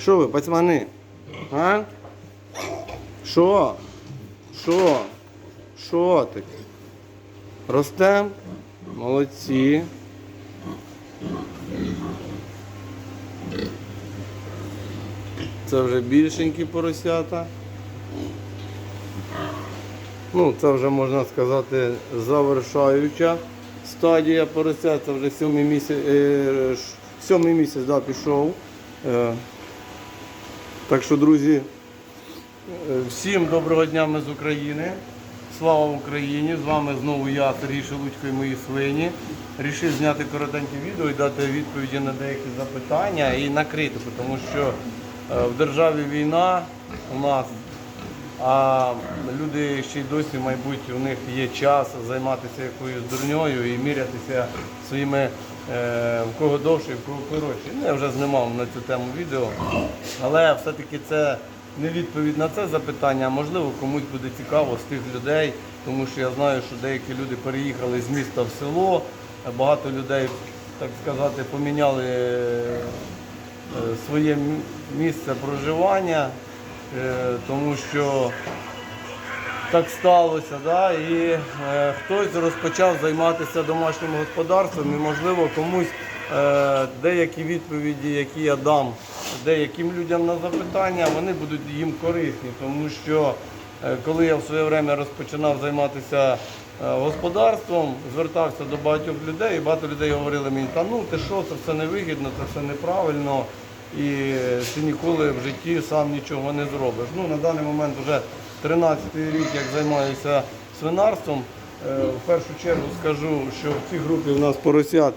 Що ви, пацмани? А? Що? Що? Що таке? Ростем? Молодці. Це вже більшенькі поросята. Ну, це вже можна сказати завершаюча стадія поросят. Це вже сьомий місяць, е, сьомий місяць да, пішов. Так що, друзі, е, всім доброго дня ми з України. Слава Україні! З вами знову я, Сергій Шелудько і мої свині. Рішив зняти коротеньке відео і дати відповіді на деякі запитання і накрити, тому що е, в державі війна у нас, а люди ще й досі, мабуть, у них є час займатися якоюсь дурньою і мірятися своїми, в кого довше, в кого коротше. Ну, я вже знімав на цю тему відео, але все-таки це не відповідь на це запитання, а можливо комусь буде цікаво з тих людей, тому що я знаю, що деякі люди переїхали з міста в село, багато людей, так сказати, поміняли е, своє місце проживання, е, тому що так сталося, да? і е, хтось розпочав займатися домашнім господарством і, можливо, комусь е, деякі відповіді, які я дам деяким людям на запитання, вони будуть їм корисні, тому що е, коли я в своє время розпочинав займатися е, господарством, звертався до багатьох людей, і багато людей говорили мені, та ну ти що, це все невигідно, це все неправильно. І ти ніколи в житті сам нічого не зробиш. Ну, на даний момент вже 13 рік, як займаюся свинарством. Е, В першу чергу скажу, що в цій групі у нас поросят,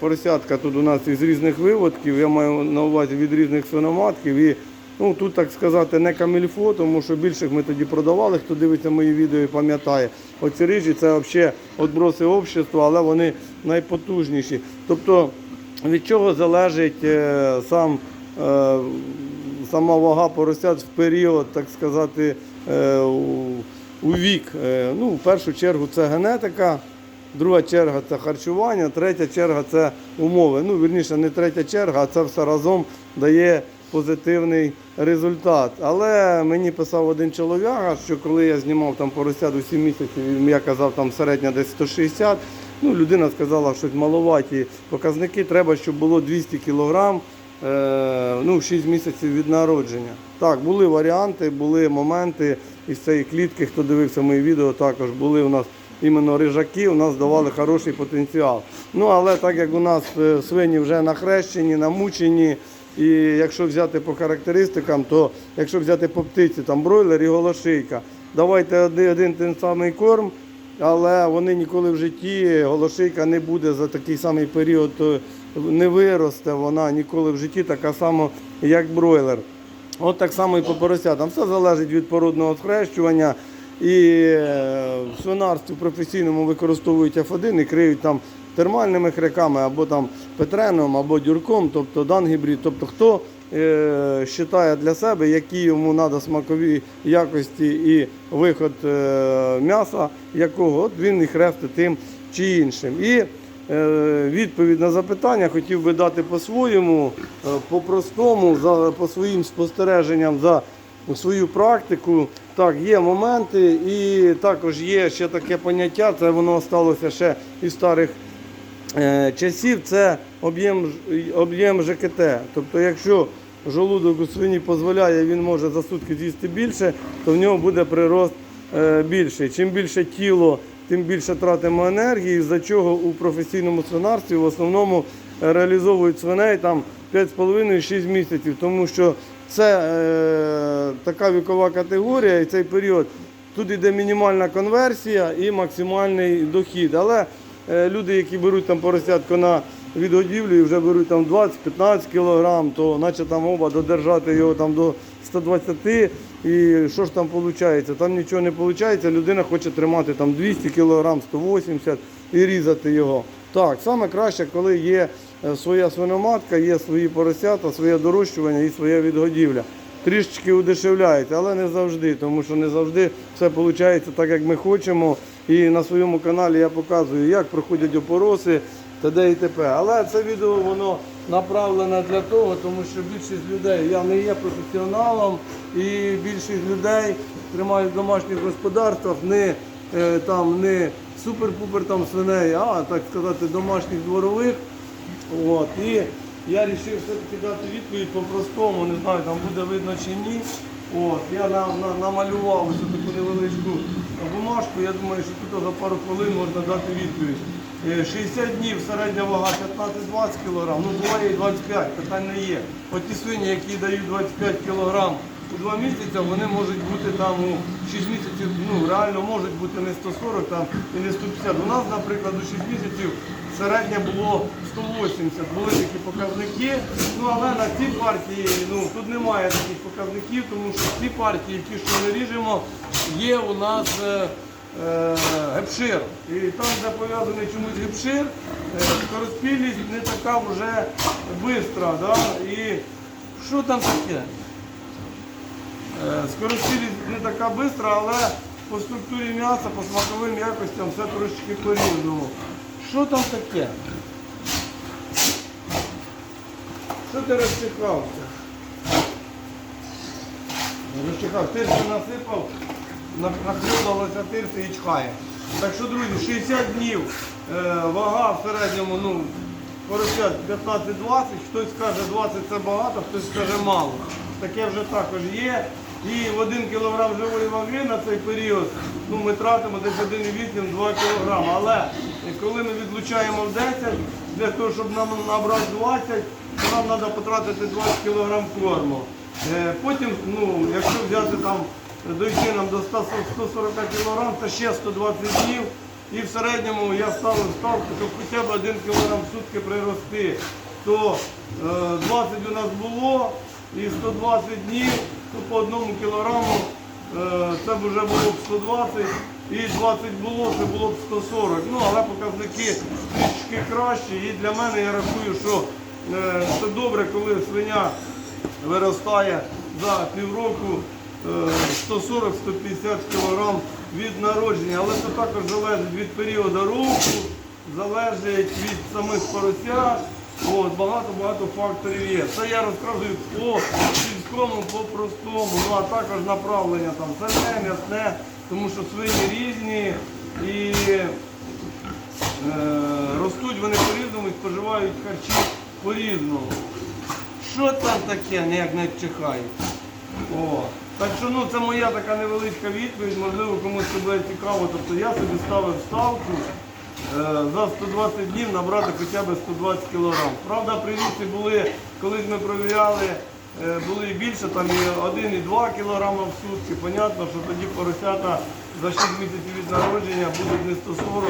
поросятка тут у нас із різних виводків, я маю на увазі від різних свиноматків. І ну, тут, так сказати, не камільфо, тому що більших ми тоді продавали, хто дивиться мої відео і пам'ятає. Оці рижі це взагалі відброси общества, але вони найпотужніші. Тобто від чого залежить е, сам, е, сама вага поросят в період, так сказати, у, у вік. Е, ну, в першу чергу це генетика, друга черга це харчування, третя черга це умови. Ну, вірніше, не третя черга, а це все разом дає позитивний результат. Але мені писав один чолов'яга, що коли я знімав там поросят у 7 місяців, я казав там середня десь 160, ну, людина сказала, що маловаті показники, треба, щоб було 200 кілограм е, ну, 6 місяців від народження. Так, були варіанти, були моменти із цієї клітки, хто дивився мої відео, також були у нас іменно рижаки, у нас давали хороший потенціал. Ну, але так як у нас е, свині вже нахрещені, намучені, і якщо взяти по характеристикам, то якщо взяти по птиці, там бройлер і голошийка, давайте один, один той самий корм, але вони ніколи в житті, голошийка не буде за такий самий період, е, не виросте вона ніколи в житті така само, як бройлер. От так само і по поросятам. Все залежить від породного схрещування. І е, в свинарстві професійному використовують F1 і криють там термальними хряками або там петреном, або дюрком, тобто дангібрид. Тобто хто е, вважає для себе, які йому треба смакові якості і виход е, м'яса, якого от він і хрестить тим чи іншим. І Відповідь на запитання хотів би дати по-своєму, е, по-простому, по своїм спостереженням за свою практику. Так, є моменти, і також є ще таке поняття, це воно сталося ще із старих е, часів, це об'єм об'єм ЖКТ. Тобто, якщо жолудок у свині дозволяє, він може за сутки з'їсти більше, то в нього буде прирост е, більший. Чим більше тіло, тим більше тратимо енергії, за чого у професійному свинарстві в основному е, реалізовують свиней там 5,5-6 місяців, тому що це е, така вікова категорія і цей період. Тут йде мінімальна конверсія і максимальний дохід. Але е, люди, які беруть там поросятку на відгодівлю і вже беруть там 20-15 кг, то наче там оба додержати його там до 120 і що ж там виходить? Там нічого не виходить, людина хоче тримати там 200 кг, 180 і різати його. Так, саме краще, коли є е, своя свиноматка, є свої поросята, своє дорощування і своя відгодівля. Трішечки удешевляється, але не завжди, тому що не завжди все виходить так, як ми хочемо. І на своєму каналі я показую, як проходять опороси та де і т.п. Але це відео воно направлена для того, тому що більшість людей, я не є професіоналом, і більшість людей тримають в домашніх господарствах не е, там не супер-пупер там свиней, а так сказати, домашніх дворових. От, і я вирішив все-таки дати відповідь по-простому, не знаю, там буде видно чи ні. От, я на, на, намалював ось таку невеличку бумажку, я думаю, що тут за пару хвилин можна дати відповідь. Е, 60 днів середня вага 15-20 кг, ну буває і 25, питань не є. От ті свині, які дають 25 кг у 2 місяці, вони можуть бути там у 6 місяців, ну реально можуть бути не 140 там, і не 150. У нас, наприклад, у 6 місяців середнє було 180, були такі показники. Ну але на цій партії ну, тут немає таких показників, тому що ці партії, ті, що ми ріжемо, є у нас е, е, гепшир. І там, де пов'язаний чомусь гепшир, е, скороспільність не така вже бистра. Да? І що там таке? Е, Скороспілість не така бистра, але по структурі м'яса, по смаковим якостям все трошечки по-різному. Що там таке? Що ти розчихався? Розчихав, тирси насипав, на- накрилалося тирси і чхає. Так що, друзі, 60 днів е, вага в середньому, ну, 15-20, хтось скаже 20 це багато, хтось скаже мало. Таке вже також є. І в 1 кг живої ваги на цей період ну, ми тратимо десь 1,8-2 кг. Але коли ми відлучаємо в 10, для того, щоб нам набрати 20, то нам треба потратити 20 кг корму. Е, Потім, ну, якщо взяти там, дойти нам до 140 кг, це ще 120 днів. І в середньому я ставив ставку, щоб хоча б 1 кг в сутки прирости. То е, 20 у нас було і 120 днів, то по одному кілограму е, це б вже було б 120 і 20 було, це було б 140. Ну, але показники трішки кращі. І для мене я рахую, що е, це добре, коли свиня виростає за півроку е, 140-150 кг від народження, але це також залежить від періоду року, залежить від самих поросят. Багато-багато факторів є. Це я розказую по сільському, по простому, ну а також направлення там сальне, м'ясне, тому що свині різні і е, ростуть вони по-різному і споживають харчі по-різному. Що там таке, ніяк не чихають? О. Так що ну, це моя така невеличка відповідь, можливо, комусь це буде цікаво. Тобто я собі ставив ставку е, за 120 днів набрати хоча б 120 кг. Правда, привіси були, коли ми провіряли, е, були більше, там і 1, і 2 кг в сутки. Понятно, що тоді поросята за 6 місяців від народження будуть не 140,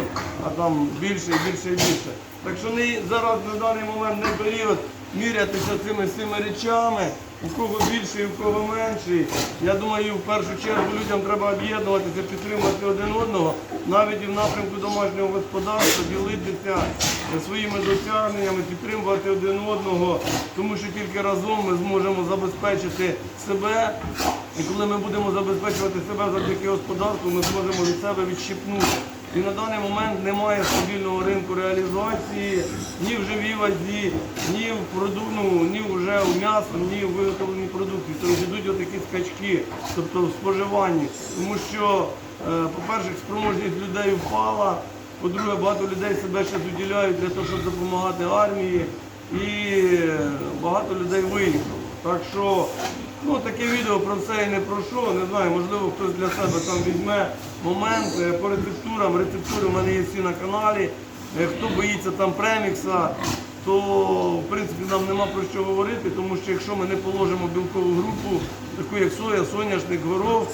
а там більше і більше і більше. Так що не, зараз на даний момент не період мірятися цими всіми речами, у кого більший, у кого менший. Я думаю, в першу чергу людям треба об'єднуватися, підтримувати один одного, навіть і в напрямку домашнього господарства, ділитися своїми досягненнями, підтримувати один одного, тому що тільки разом ми зможемо забезпечити себе. І коли ми будемо забезпечувати себе завдяки господарству, ми зможемо від себе відщипнути. І на даний момент немає стабільного ринку реалізації ні в живій вазі, ні в проду... ну, ні вже в м'ясо, ні в виготовленні продуктів. Тобто йдуть отакі скачки, тобто в споживанні. Тому що, е, по-перше, спроможність людей впала, по-друге, багато людей себе ще виділяють для того, щоб допомагати армії. І багато людей виїхало. Так що ну, таке відео про все і не про що. Не знаю, можливо, хтось для себе там візьме момент Е, по рецептурам. Рецептури в мене є всі на каналі. Е, Хто боїться там премікса, то в принципі нам нема про що говорити, тому що якщо ми не положимо білкову групу, таку як соя, соняшник, горох,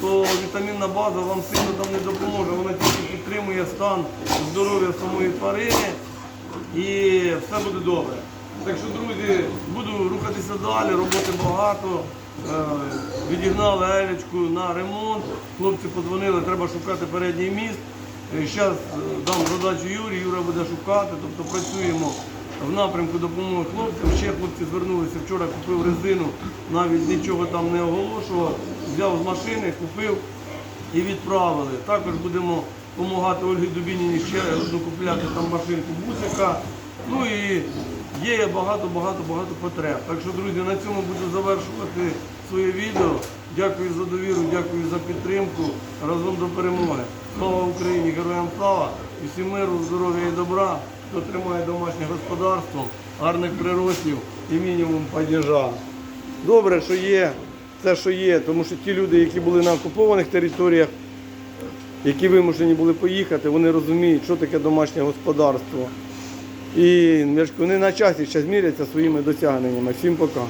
то вітамінна база вам сильно там не допоможе. Вона тільки підтримує стан здоров'я самої тварини і все буде добре. Так що, друзі, буду рухатися далі, роботи багато. Е, Відігнали Елечку на ремонт. Хлопці подзвонили, треба шукати передній міст. Зараз дам задачу Юрі, Юра буде шукати, тобто працюємо в напрямку допомоги хлопцям. Ще хлопці звернулися, вчора купив резину, навіть нічого там не оголошував. Взяв з машини, купив і відправили. Також будемо допомагати Ольгі Дубініні ще одну купляти там машинку бусика. Ну і є багато, багато, багато потреб. Так що, друзі, на цьому буду завершувати своє відео. Дякую за довіру, дякую за підтримку. Разом до перемоги. Слава Україні, героям слава! І всім миру, здоров'я і добра, хто тримає домашнє господарство, гарних приростів і мінімум падіжа. Добре, що є це, що є, тому що ті люди, які були на окупованих територіях, які вимушені були поїхати, вони розуміють, що таке домашнє господарство. І вони на часі зараз міряться своїми досягненнями. Всім пока.